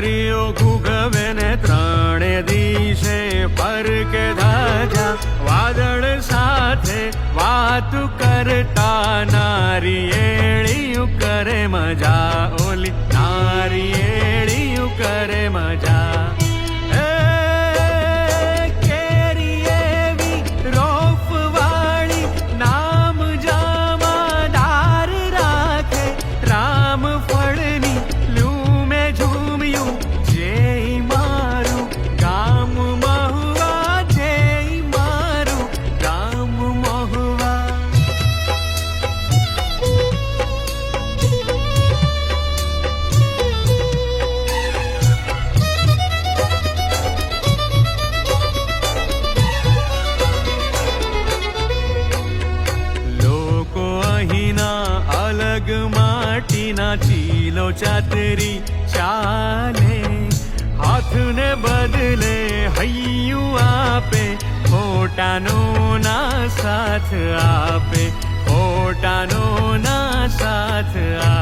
દીકરીઓ ઘુગવે ને ત્રણે દિશે પર કે ધાજા વાદળ સાથે વાત કર ना चीलो चातरी चाले हाथ ने बदले हयू आपे होटा नो ना साथ आपे होटा नो ना साथ आपे